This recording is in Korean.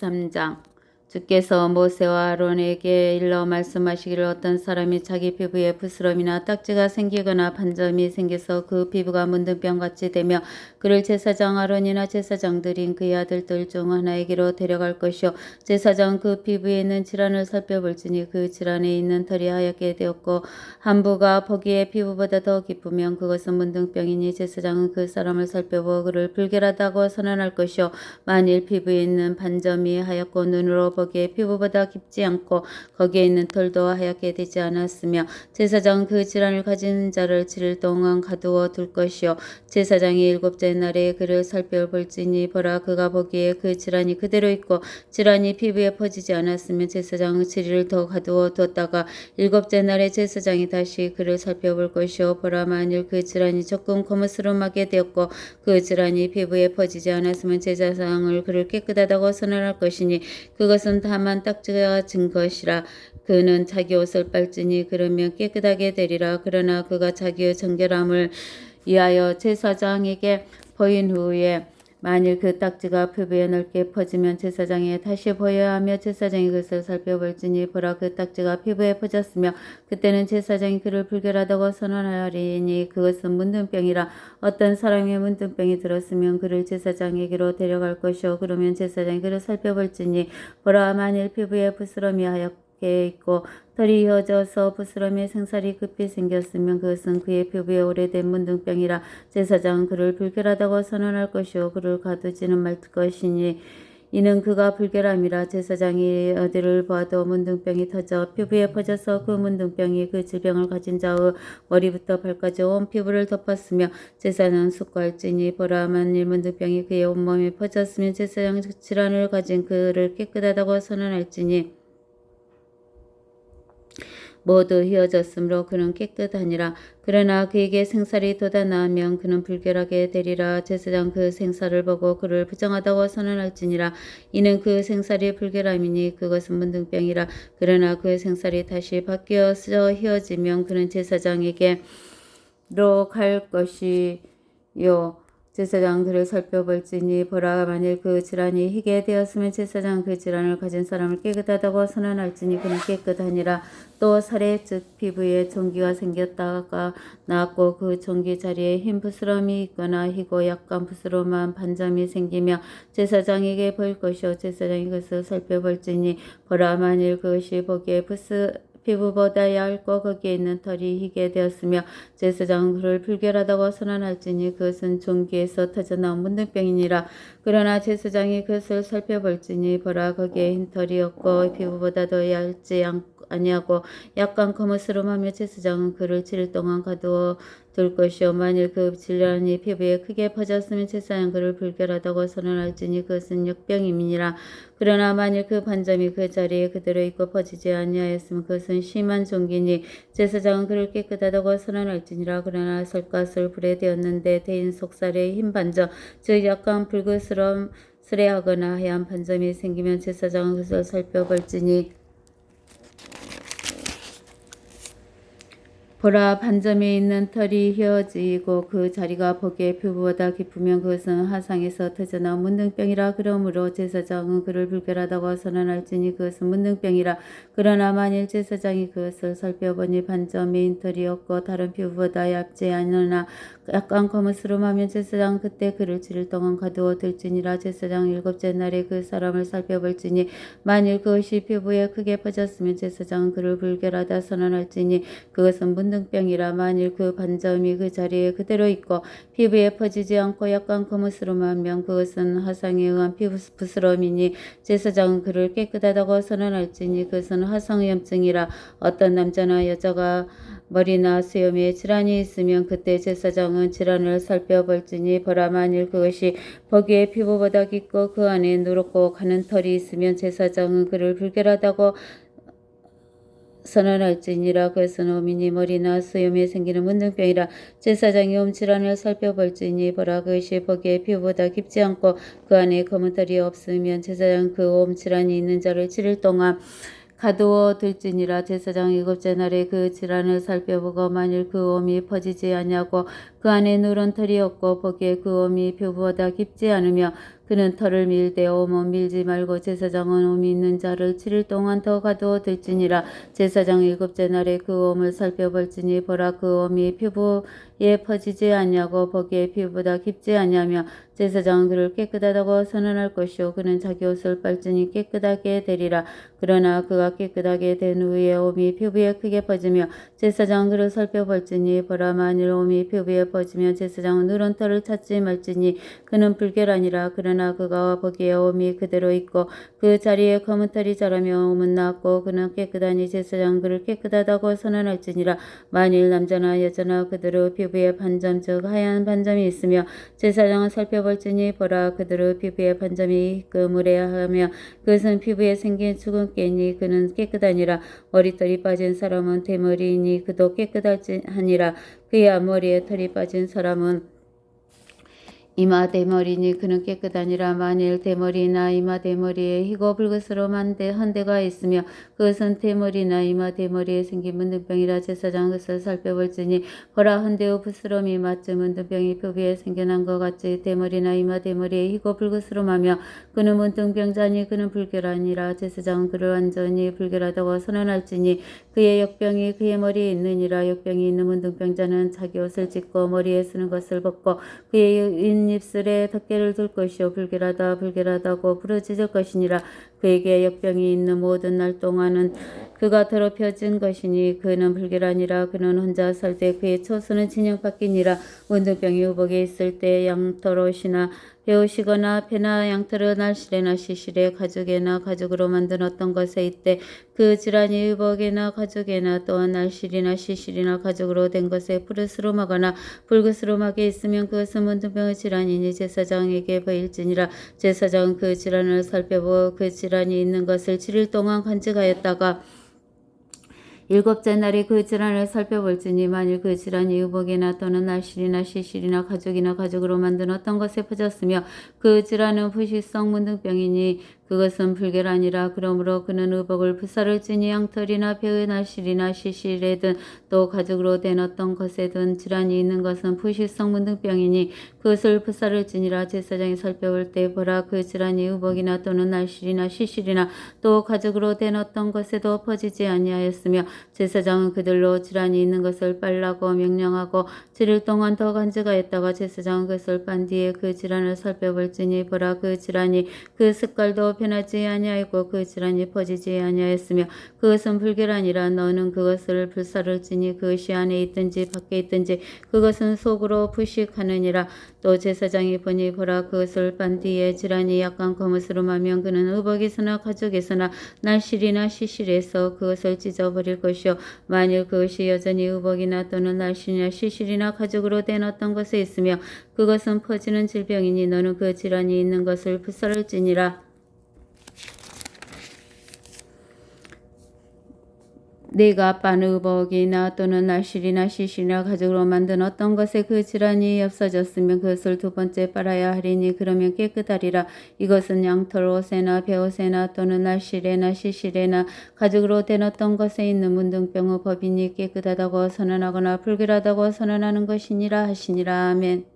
3장 주께서 모세와 아론에게 일러 말씀하시기를 어떤 사람이 자기 피부에 부스럼이나 딱지가 생기거나 반점이 생겨서 그 피부가 문둥병 같이 되며 그를 제사장 아론이나 제사장들인 그의 아들들 중 하나에게로 데려갈 것이요. 제사장 그 피부에 있는 질환을 살펴볼지니 그 질환에 있는 털이 하얗게 되었고 한부가 거기에 피부보다 더 깊으면 그것은 문둥병이니 제사장은 그 사람을 살펴보고 그를 불결하다고 선언할 것이요. 만일 피부에 있는 반점이 하얗고 눈으로 보기 에 피부보다 깊지 않고 거기에 있는 털도 하얗게 되지 않았으며 제사장은 그 질환을 가진 자를 7일 동안 가두어 둘 것이요. 제사장이 일곱째 날에 그를 살펴볼지니 보라 그가 보기에 그 질환이 그대로 있고 질환이 피부에 퍼지지 않았으면 제사장은 7일을 더 가두어 두었다가 일곱째 날에 제사장이 다시 그를 살펴볼 것이요. 보라 만일 그 질환이 조금 거무스름하게 되었고 그 질환이 피부에 퍼지지 않았으면 제사장을 그를 깨끗하다고 선언할 것이니 그것은 다만 딱지가 진 것이라 그는 자기 옷을 빨지니 그러면 깨끗하게 되리라. 그러나 그가 자기의 정결함을 위하여 제사장에게 보인 후에 만일 그 딱지가 피부에 넓게 퍼지면 제사장이 다시 보여야 하며 제사장이 그것을 살펴볼지니 보라 그 딱지가 피부에 퍼졌으며 그때는 제사장이 그를 불결하다고 선언하리니 그것은 문둥병이라 어떤 사람이 문둥병이 들었으면 그를 제사장에게로 데려갈 것이요 그러면 제사장이 그를 살펴볼지니 보라 만일 피부에 부스럼이 하얗 게 있고 털이 이어져서 부스럼에 생살이 급히 생겼으면 그것은 그의 피부에 오래된 문둥병이라 제사장은 그를 불결하다고 선언할 것이요 그를 가두지는 말 것이니 이는 그가 불결함이라 제사장이 어디를 봐도 문둥병이 터져 피부에 퍼져서 그 문둥병이 그 질병을 가진 자의 머리부터 발까지 온 피부를 덮었으며 제사는 숙고할지니 보라 만 일 문둥병이 그의 온몸에 퍼졌으면 제사장 질환을 가진 그를 깨끗하다고 선언할지니 모두 휘어졌으므로 그는 깨끗하니라. 그러나 그에게 생살이 돋아나면 그는 불결하게 되리라. 제사장 그 생살을 보고 그를 부정하다고 선언할지니라. 이는 그 생살이 불결함이니 그것은 문둥병이라. 그러나 그 생살이 다시 바뀌어서 휘어지면 그는 제사장에게로 갈 것이요. 제사장 그를 살펴볼지니 보라 만일 그 질환이 희게 되었으면 제사장 그 질환을 가진 사람을 깨끗하다고 선언할지니 그는 깨끗하니라. 또 살해 즉 피부에 종기가 생겼다가 나았고 그 종기 자리에 흰 부스럼이 있거나 희고 약간 부스럼한 반점이 생기며 제사장에게 보일 것이요. 제사장이 그것을 살펴볼지니 보라 만일 그것이 보기에 부스 피부보다 얇고 거기에 있는 털이 희게 되었으며 제사장은 그를 불결하다고 선언할지니 그것은 종기에서 터져나온 문둥병이니라. 그러나 제사장이 그것을 살펴볼지니 보라 거기에 흰 털이 없고 피부보다 더 얇지 않고 아니하고 약간 거무스름하며 제사장은 그를 7일 동안 가두어 둘 것이요 만일 그 질환이 피부에 크게 퍼졌으면 제사장은 그를 불결하다고 선언할지니 그것은 역병임이니라. 그러나 만일 그 반점이 그 자리에 그대로 있고 퍼지지 아니하였으면 그것은 심한 종기니 제사장은 그를 깨끗하다고 선언할지니라. 그러나 설갓을 불에 되었는데 대인 속살에 흰 반점 즉 약간 붉으스럼 스레하거나 하얀 반점이 생기면 제사장은 그것을 살펴볼지니 보라 반점에 있는 털이 휘어지고 그 자리가 보기에 피부보다 깊으면 그것은 화상에서 터져나온 문둥병이라 그러므로 제사장은 그를 불결하다고 선언할지니 그것은 문둥병이라. 그러나 만일 제사장이 그것을 살펴보니 반점에 있는 털이 없고 다른 피부보다 얇지 않으나 약간 거무스름 하면 제사장은 그때 그를 7일 동안 가두어 둘지니라. 제사장 일곱째 날에 그 사람을 살펴볼지니 만일 그것이 피부에 크게 퍼졌으면 제사장은 그를 불결하다 선언할지니 그것은 문둥 병이라 만일 그 반점이 그 자리에 그대로 있고 피부에 퍼지지 않고 약간 거무스름하면 그것은 화상에 의한 피부 부스럼이니 제사장은 그를 깨끗하다고 선언할지니 그것은 화상염증이라 어떤 남자나 여자가 머리나 수염에 질환이 있으면 그때 제사장은 질환을 살펴볼지니 보라 만일 그것이 거기에 피부보다 깊고 그 안에 누렇고 가는 털이 있으면 제사장은 그를 불결하다고 선언할지니라. 그것은 어민이 머리나 수염에 생기는 문둥병이라 제사장이 옴 질환을 살펴볼지니 보라. 그것이 거기에 피부보다 깊지 않고 그 안에 검은 털이 없으면 제사장 그 옴 질환이 있는 자를 7일 동안 가두어 둘지니라. 제사장 일곱째 날에 그 질환을 살펴보고 만일 그 몸이 퍼지지 그그 안에 누런 털이 없고 보기에 그 옴이 표보다 깊지 않으며 그는 털을 밀되 옴은 밀지 말고 제사장은 옴이 있는 자를 7일 동안 더 가두어 들지니라. 제사장 일곱째 날에 그 옴을 살펴볼지니 보라 그 옴이 피부에 퍼지지 아니하고 보기에 피부보다 깊지 아니하며 제사장은 그를 깨끗하다고 선언할 것이요. 그는 자기 옷을 빨지니 깨끗하게 되리라. 그러나 그가 깨끗하게 된 후에 옴이 피부에 크게 퍼지며 제사장은 그를 살펴볼지니 보라 만일 옴이 피부에 퍼지면 제사장은 누런 털을 찾지 말지니 그는 불결하니라 그러나 그가 보기에 옴이 그대로 있고 그 자리에 검은 털이 자라며 옴은 나았고 그는 깨끗하니 제사장은 그를 깨끗하다고 선언할지니라. 만일 남자나 여자나 그대로 피부에 반점 즉 하얀 반점이 있으며 제사장은 살펴볼지니 보라. 그대로 피부에 반점이 그물에하며 그것은 피부에 생긴 수근깨니 그는 깨끗하니라. 머리털이 빠진 사람은 대머리이니 그도 깨끗하니라. 그야 머리에 털이 빠진 사람은 이마 대머리니 그는 깨끗하니라. 만일 대머리나 이마 대머리에 희고 붉은스러운 한대 한대가 있으며 그것은 대머리나 이마 대머리에 생긴 문둥병이라 제사장 그것을 살펴볼지니 보라 한대의 부스럼이 마치 문둥병이 표비에 생겨난 것 같이 대머리나 이마 대머리에 희고 붉은스러움하며 그는 문둥병자니 그는 불결하니라. 제사장은 그를 완전히 불결하다고 선언할지니 그의 역병이 그의 머리에 있느니라. 역병이 있는 문둥병자는 자기 옷을 찢고 머리에 쓰는 것을 벗고 그의 입술에 덮개를 둘 것이요. 불결하다 불결하다고 부르짖을 것이니라. 그에게 역병이 있는 모든 날 동안은 그가 더럽혀진 것이니 그는 불결하니라. 그는 혼자 살 때 그의 처수는 진영 바뀌니라. 문둥병이 우복에 있을 때 양털옷이나 배우시거나 배나 양털을 날실에나 시실에 가죽에나 가죽으로 만든 어떤 것에 있대 그 질환이 의복에나 가죽에나 또한 날실이나 시실이나 가죽으로 된 것에 푸르스름하거나 붉으스름하게 있으면 그것은 문둥병의 질환이니 제사장에게 보일지니라. 제사장은 그 질환을 살펴보고 그 질환이 있는 것을 7일 동안 간직하였다가 일곱째 날에 그 질환을 살펴볼지니 만일 그 질환이 의복이나 또는 날실이나 시실이나 가죽이나 가죽으로 만든 어떤 것에 퍼졌으며 그 질환은 부식성 문둥병이니 그것은 불결하니라 그러므로 그는 의복을 찌니 양털이나 배의 날실이나 시실에든 또 가죽으로 된 어떤 것에든 질환이 있는 것은 부식성 문둥병이니 그것을 부사를 찌니라 제사장이 살펴볼 때 보라 그 질환이 의복이나 또는 날실이나 시실이나 또 가죽으로 된 어떤 것에도 퍼지지 아니하였으며 제사장은 그들로 질환이 있는 것을 빨라고 명령하고 7일 동안 더 간직하였다가 제사장은 그것을 빤 뒤에 그 질환을 살펴볼지니 보라 그 질환이 그 색깔도 변하지 아니하였고 그 질환이 퍼지지 아니하였으며 그것은 불결하니라. 너는 그것을 불사를 지니 그것이 안에 있든지 밖에 있든지 그것은 속으로 부식하느니라. 또 제사장이 보니 보라 그것을 빤 뒤에 질환이 약간 거무스름하면 그는 의복에서나 가죽에서나 날실이나 시실에서 그것을 찢어버릴 것이요. 만일 그것이 여전히 의복이나 또는 날실이나 시실이나 가죽으로 된 어떤 것에 있으며 그것은 퍼지는 질병이니 너는 그 질환이 있는 것을 불사를 지니라 내가 바느벅이나 또는 날실이나 시실이나 가죽으로 만든 어떤 것에 그 질환이 없어졌으면 그것을 두 번째 빨아야 하리니 그러면 깨끗하리라. 이것은 양털 옷에나 배옷에나 또는 날실에나 시실에나 가죽으로 된 어떤 것에 있는 문둥병의 법이니 깨끗하다고 선언하거나 불결하다고 선언하는 것이니라 하시니라. 아멘